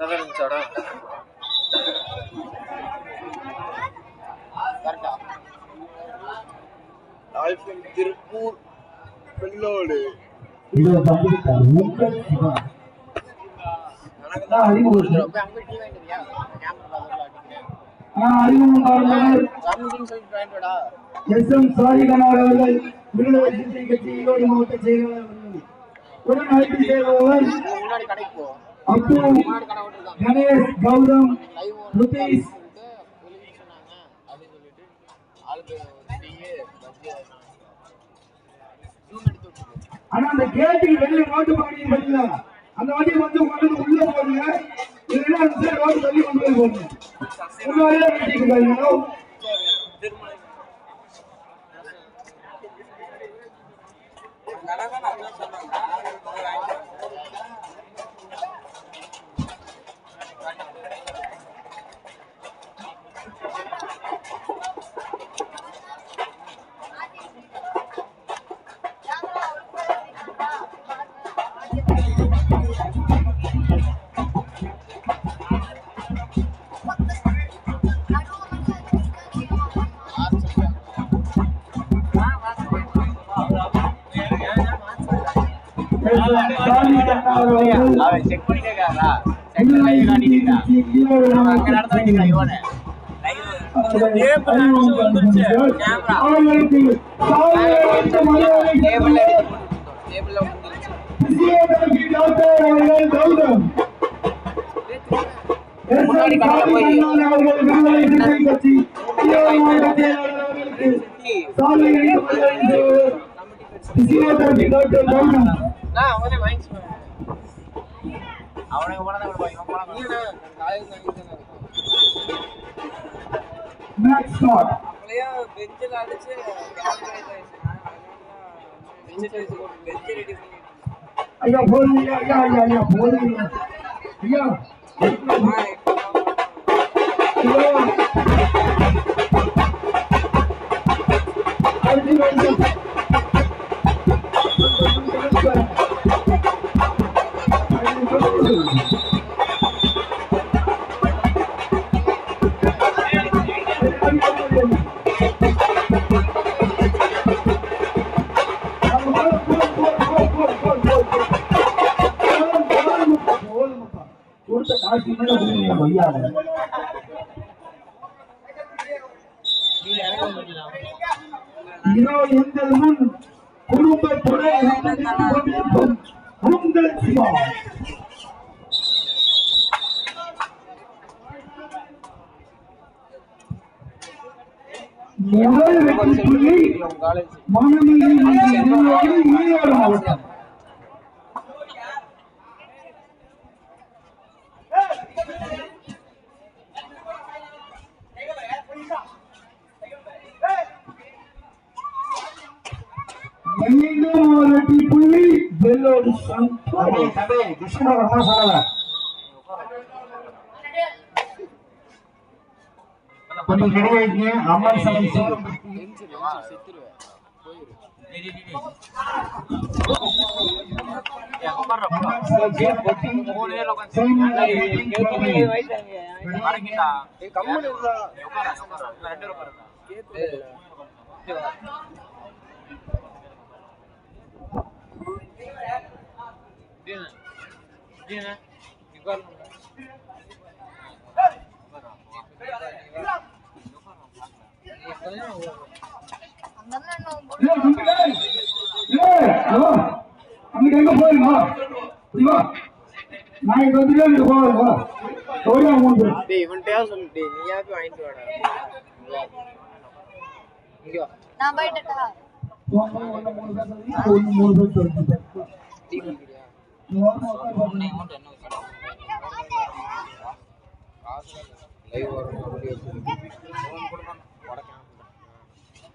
இருந்துச்சாடா கரெக்டா திருப்பூர் எனக்கு S M சாரிகனார் அவர்கள் விருதுநகர் சிந்தை கட்சி ஈரோடு மாவட்ட செயலாளர் உடன் அழைத்து சேர்பவர் முன்னாடி கடைக்கு அப்பு கணேஷ் கௌதம் ருதீஷ். ஆனா அந்த கேட்டுக்கு வெளியே ரோட்டு பகுதியில் வெளியில அந்த வண்டி வந்து கொண்டு உள்ள போடுங்க இல்லைன்னா அந்த சைடு ரோடு தள்ளி கொண்டு போய் போடுங்க. முன்னாடியே வெட்டிட்டு இருக்காங்க திருமலை முன்னாடி லைவ் காட்டிட்டா அவன் அங்க நான் அவனே வாங்கிச்சு அவனை போனா பெஞ்சில் அடிச்சு பெஞ்சு ரெடி பண்ணி ஐயா போதுங்க ஐயா ஐயா ஐயா போதுங்க ஐயா. ஐயா. அடுத்து உங்கள் சிவா. முதல் வெற்றி புள்ளி காலேஜ் மனநிலை ஈரோடு மாவட்டம் மீண்டும் ஒரு வெற்றி புள்ளி வெள்ளோடு சந்தோஷ் கிருஷ்ணா சொல்லல கொஞ்சம் சபை செத்துருவேன் அம்மன் சபை போட்டி அங்கிட்டு எங்க போறீங்க இப்படி வா நான் இங்க வந்துட்டு ஓடியா டேய் நீயாவது வாங்கிட்டு வாடா. இங்க நான் மூணு பேர் மூணு பேர் டீ குடிக்கிறியா. லைவ் வரும்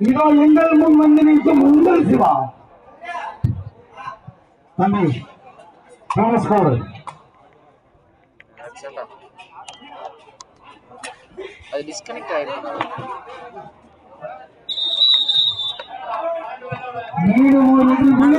இதோ எங்கள் முன் வந்து நிற்கும் உங்கள் சிவா. தம்பி கோடு அது டிஸ்கனெக்ட் ஆயிருக்கு மீண்டும் ஒரு எதிர்கொண்டு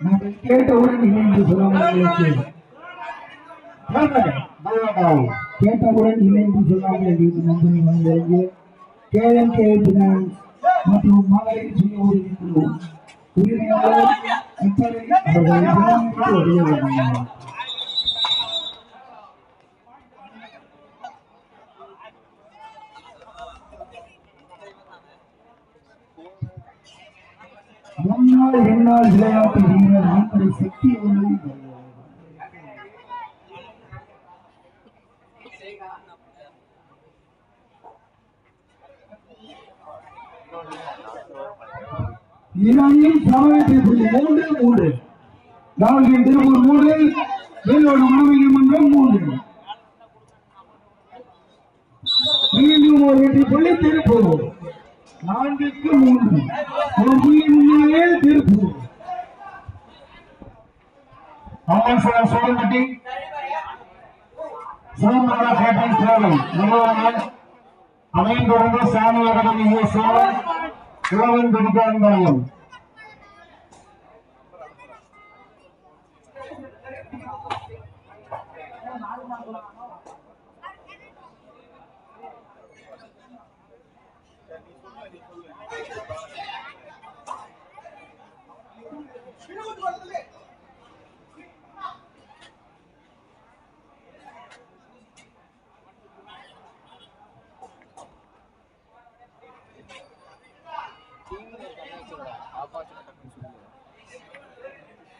நாங்கள் கேட்டவுடன் என்று சொல்லாமல் கேட்டவுடன் என்று சொல்லாமல் வந்தது கேஎம் கேபினான் மற்றும் மகளிர் சுய உரிமைக்குழு உரிமையாளர் அவர்கள் விழாவிற்கு என்னால் விளையாட்டு வீரர் ஆண்களை சக்தி உள்ளது ஈரானில் சமவெற்றி மூன்று மூன்று. நான்கின் திருப்பூர் மூன்று. வேலோடு மூன்று. மீண்டும் ஒரு வெற்றி புள்ளி திருப்பூர். நான்குக்கு மூன்று. ஒரு புள்ளி முன்னாலே திருப்பூர் அம்மன் சில சோழம்பட்டி சிவமரா கேட்டரிங் சேவை நிறுவனம் அமைந்துள்ள சாமி அகாடமி சேவை இளவன்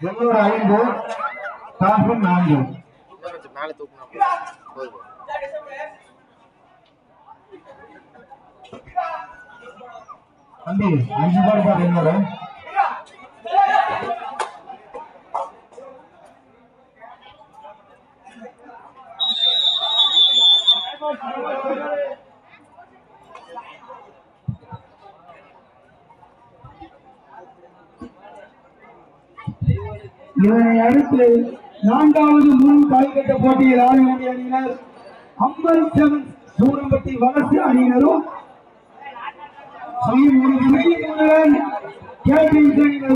வெள்ளூர் ஐந்து காஃபன் நான்கு. மேலே தூக்கணும் தம்பி அஞ்சு பால் பாரு என்னோட இதனை அடுத்து நான்காவது முன் கால்கட்ட போட்டியில் ஆட வேண்டிய அணியினர் அம்பல் சூரம்பட்டி வலசு அணியினரும் சுயம் ஒரு துணையினருடன்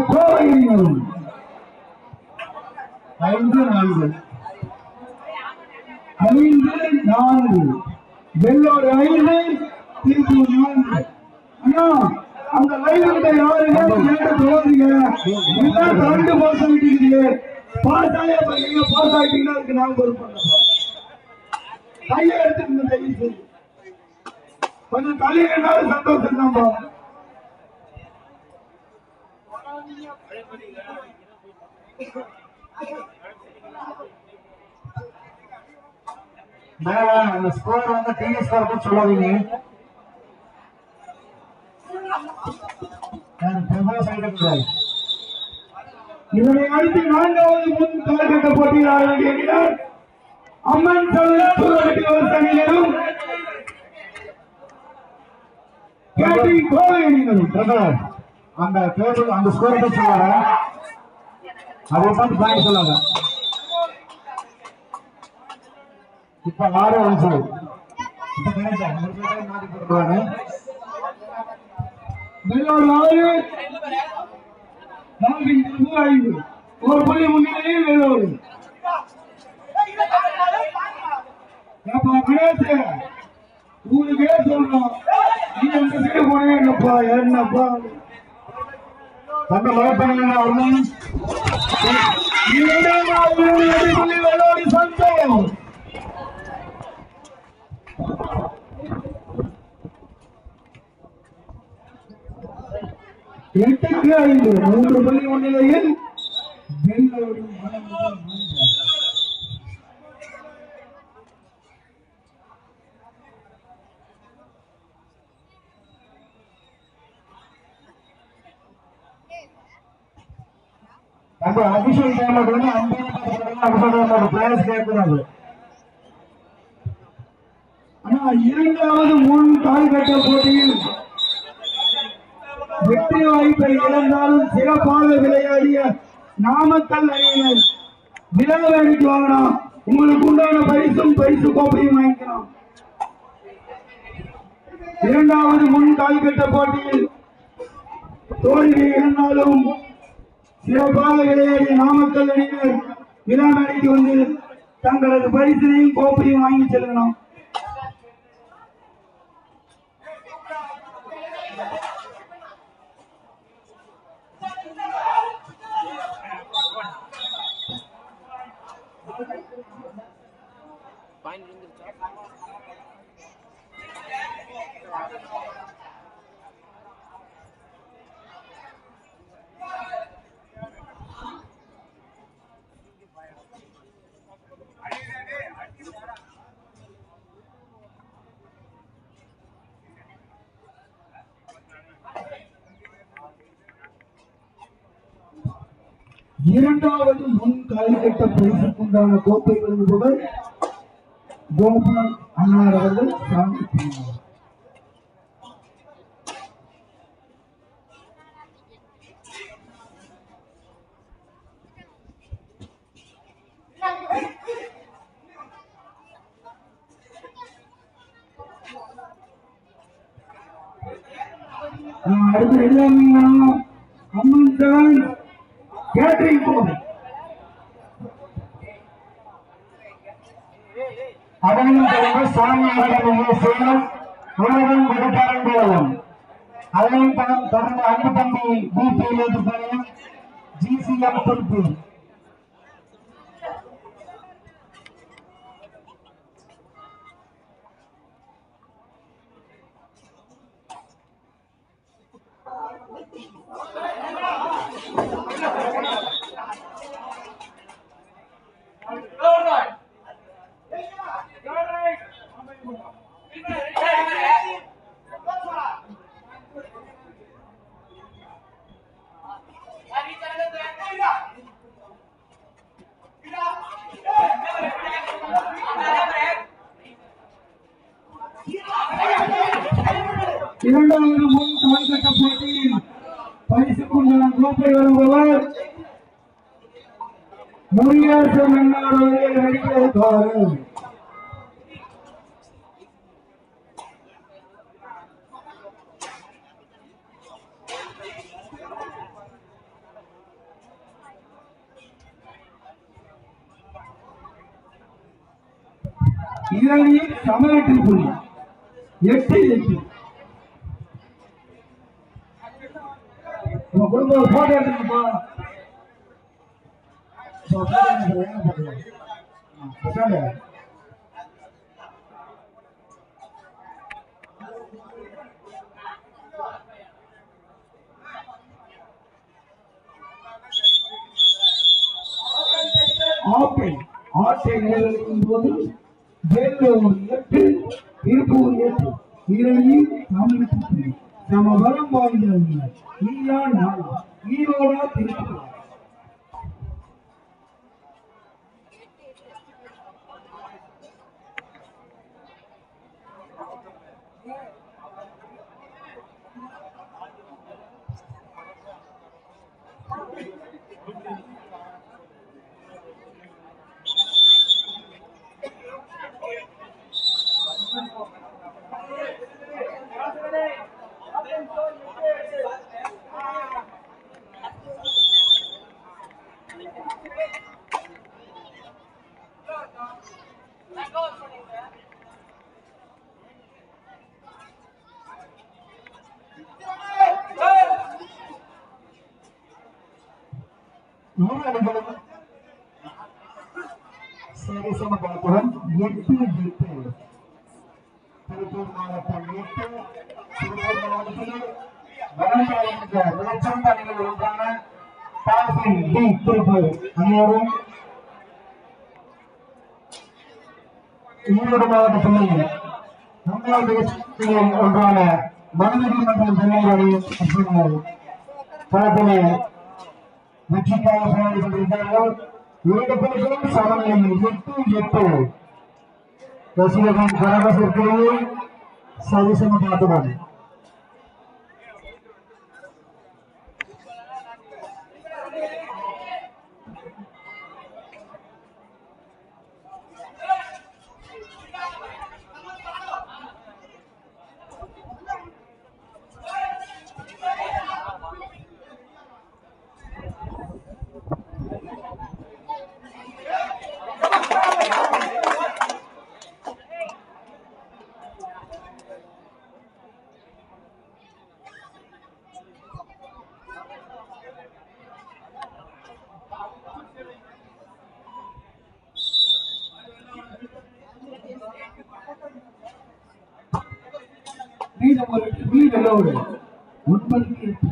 கோவை அணியினரும். ஐந்து நான்கு. ஐந்து நான்கு. வெள்ளோடு ஐந்து திருப்பூர் நான்கு. அண்ணா அந்த லைன் கிட்ட யாருங்க போறீங்க இதுதான் ரெண்டு பாஸ் ஆகிட்டீங்க பாஸ் ஆகிய பாருங்க பாஸ் ஆகிட்டீங்கன்னா அதுக்கு பொறுப்பு பண்ணப்பா கையை எடுத்துக்கணும் தயவு செய்து கொஞ்சம் தள்ளி நின்னாலும் சந்தோஷம் தான்ப்பா. மேல அந்த ஸ்கோர் வந்து டிவி ஸ்கோர் சொல்லாதீங்க. இதனை அடுத்து நான்காவது முன் காலகட்ட போட்டியில் ஆட அம்மன் சூழலுக்கு அணியினரும் அந்த டேபிள் அந்த ஸ்கோர் பத்தி அதை பார்த்து பாயிண்ட் இப்ப ஆறு அஞ்சு இப்ப வெள்ளோடு ஆறு. நான்கின் ஐந்து. ஒரு புள்ளி முன்னிலையில் வெள்ளோடு ஊருக்கே சொல்றோம். நீ அந்த சைடு என்னப்பா? என்னப்பா மழை மகப்பணியில் அவர்களும் இரண்டாவது எதிர்ப்புள்ளி எட்டுக்கு ஐந்து மூன்று புள்ளி முன்னிலையில் வெள்ளோடி அபிஷேக் டைம்ல வந்து அபிஷேக் பிளேயர்ஸ் ஆனா இரண்டாவது முன் கால்கட்ட போட்டியில் வெற்றி வாய்ப்பை இழந்தாலும் சிறப்பாக விளையாடிய நாமக்கல் அணியினர் விளையாடிக்கு வாங்கலாம் உங்களுக்கு உண்டான பரிசும் பரிசு கோப்பையும் வாங்கிக்கலாம். இரண்டாவது முன் கால்கட்ட போட்டியில் தோல்வி இழந்தாலும் சிறப்பாக விளையாடிய நாமக்கல் அணியினர் விழாமணிக்கு வந்து தங்களது பரிசையும் கோப்பையும் வாங்கி செல்லணும். இரண்டாவது முன் கால்கட்ட பரிசுக்குண்டான கோப்பை வழங்குபவர் கோபால் அன்னார் அவர்கள் சாமி பிரியார். அடுத்து எல்லாமே அம்மன் தான் கேட்டரிங் கோப்பை அதனையும் தொடர்ந்து சாமி சேரும். சேலம் உலகம் விடுப்பாரன் அதையும் தொடர்ந்து அன்பு தம்பி பிபியில் ஜிசிஎம் திருப்பி இரண்டாவது முன் கால்கட்ட போட்டியில் பரிசுக்குண்டான கோப்பை வருபவர் முருகேச மன்னார் அவர்கள் நடிக்கிறதுக்காக இரணில் சமவெற்றி புள்ளி எட்டு எட்டு குடும்ப ஒரு போட்டோ எடுத்துக்கப்பா போட்டோ எடுத்துக்கிறேன் பிரசாந்த் ஆட்டை ஆட்டை நிறைவேற்றும் போது வேலூர் எட்டு திருப்பூர் எட்டு இரண்டு தமிழகத்தில் நம்ம வரம் வாய்ந்தவங்க நீயா நானா ஈரோடா திருப்பூர் இரு அணிகளும் பார்க்கிறோம் எட்டு எட்டு. திருப்பூர் மாவட்டம் எட்டு. திருப்பூர் மாவட்டத்தில் ஒன்றான டால்பின் டி திருப்பூர். ஈரோடு மாவட்டத்தில் ஒன்றான மனிதர்கள் மற்றும் வெற்றிக்காக போராடி கொண்டிருக்கிறார்கள் இரண்டு பேர்களும் சமநிலையில் எட்டு எட்டு ரசிகர்கள் பரவசிற்கிடையே சரிசம பார்த்துடன் ஒரு மீதலோடு ஒன்பதுக்கு எட்டு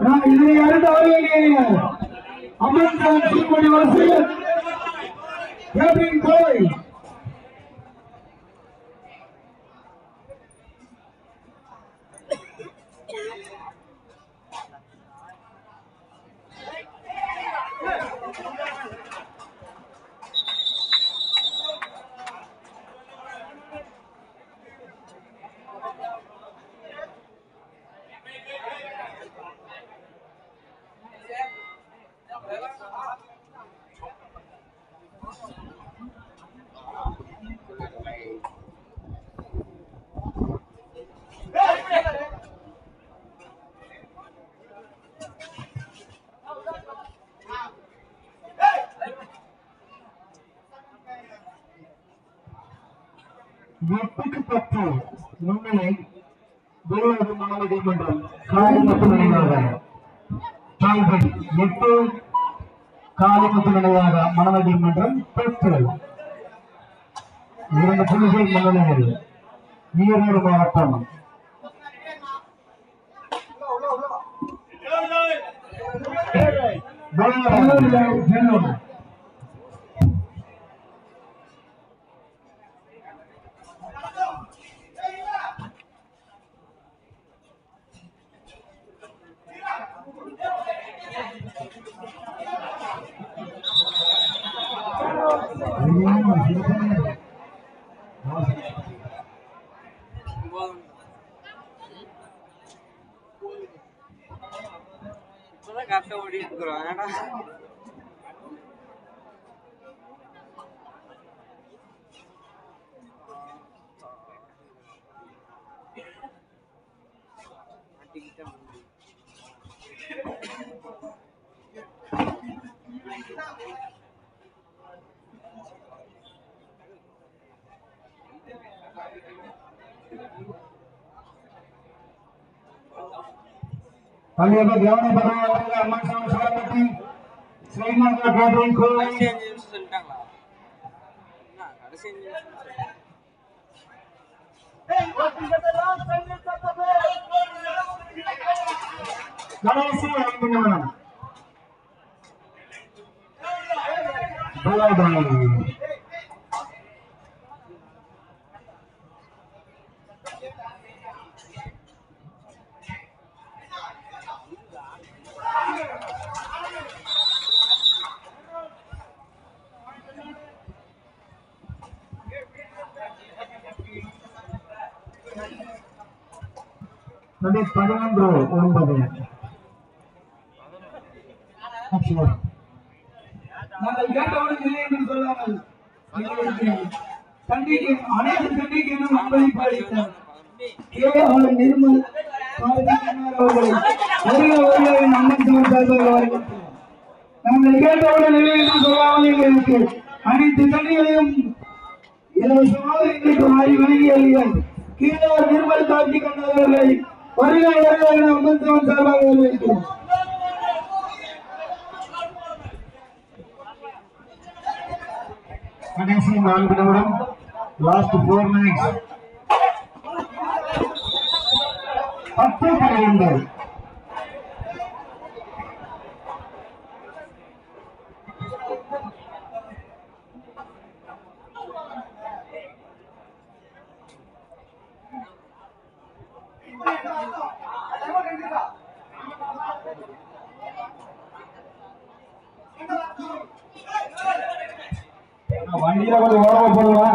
நான் இதனை அடுத்த ஆளுநர் அமன் கான் சீமணி வரிசையில் கேபின் கோவை எட்டுக்கு பத்து முன்னிலை வேலூர் மாவட்ட மன்றம் காலை மற்றும் நினைவாக தாய்படி எட்டு மன்றம் இரண்டு புள்ளிகள் முன்னிலையில் ஈரோடு மாவட்டம். வேலூர் வேலூர் கடைசி அஞ்சு நிமிஷம் சொல்லிட்டாங்களா என்ன கடைசி அஞ்சு நிமிஷம் சொல்லிட்டாங்க. கடைசி ஐந்து நிமிடம் வந்து பதினொன்று ஒன்பது. நாங்கள் கேட்டவுடன் இல்லை என்று சொல்லாமல் அனைத்து தண்டிக்கும் அன்பளிப்பு அளித்தார் கே ஆர் நிர்மல் அவர்களை வருக வருக என் அண்ணன் சிவன் சார்பாக வரவேற்கிறோம். நாங்கள் கேட்டவுடன் இல்லை என்று சொல்லாமல் எங்களுக்கு அனைத்து தண்டிகளையும் இலவசமாக எங்களுக்கு வாரி வழங்கியீர்கள் கே ஆர் நிர்மல் கார்த்திகேயனார் அவர்களை வருக வருக என் அண்ணன் சிவன் சார்பாக வரவேற்கிறோம். கடைசி நான்கு நிமிடம் லாஸ்ட் போர் மினிட்ஸ் பத்து பன்னிரண்டு வண்டியில கொஞ்சம் ஓரமா போடுவா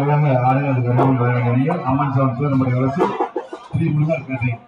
எல்லாமே ஆடுகளுக்கு அமௌண்ட் வழங்க அம்மன் சாமி சிவனம்படி আপনাদের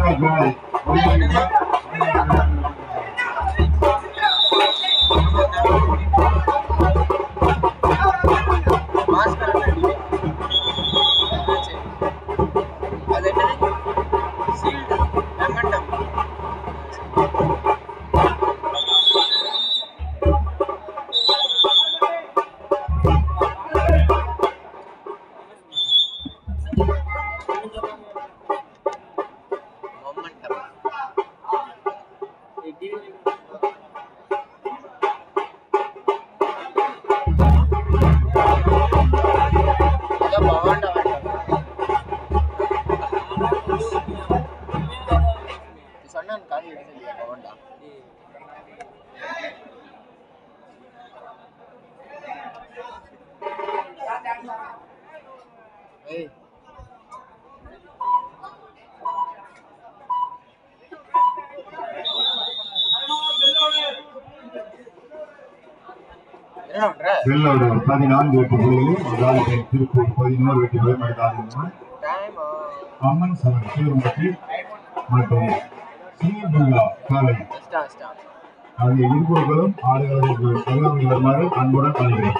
Thank you. வெள்ளோடு பதினான்கு வெற்றி புள்ளிகள் மகாலிபுரம் திருப்பூர் பதினோரு வெற்றி புள்ளி டைம் அம்மன் சவன் சிவம்பட்டி மற்றும் சீர்துல்லா காலை ஆகிய இருவர்களும் ஆடுகளுக்கு பங்கேற்குமாறு அன்புடன் அழைக்கிறேன்.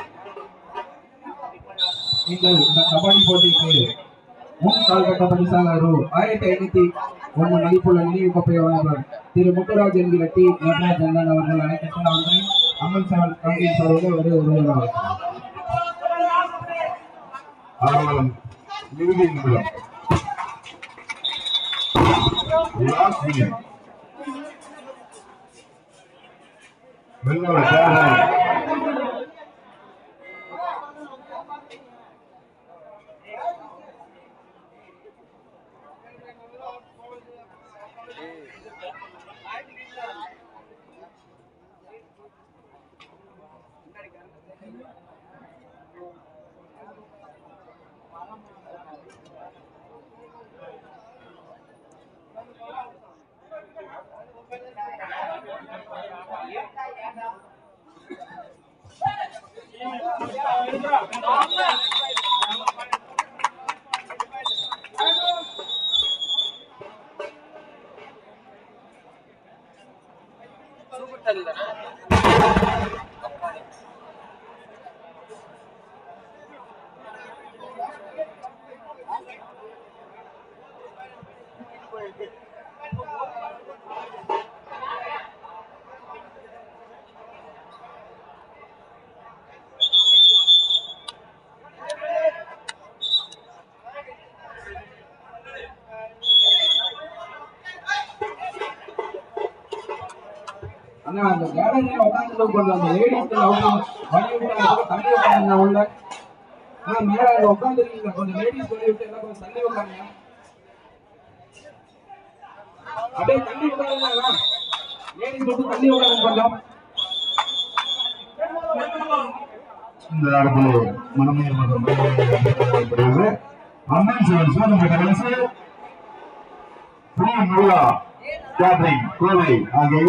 நீங்கள் இந்த கபடி போட்டிக்கு முன் கால்கட்ட பரிசாக ஆயிரத்தி ஐநூத்தி ஒன்று மதிப்புள்ள நினைவு கோப்பை வழங்குவார் திரு முத்துராஜ் என்கிற டி நடராஜன் அவர்கள் அனைத்து அவர்களை அம்மன் சார் கம்பெனி சார்பில் ஒரு உறுதியாக ஆரம்பம். இறுதி நிமிடம். லாஸ்ட் மினிட் வெள்ளோட அந்த கேலரியில உட்காந்து அந்த லேடிஸ் உட்காந்து உள்ள மேல அங்க உட்காந்துருக்கீங்க கொஞ்சம் லேடிஸ் விட்டு எல்லாம் கொஞ்சம் உட்காருங்க. அப்படியே லேடிஸ் மட்டும் உட்காருங்க கொஞ்சம். இந்த நாடுகள் மனமே அம்மன் சிவன் சோதனை கடைசி புதிய முல்லா கேட்டரிங் கோவை ஆகிய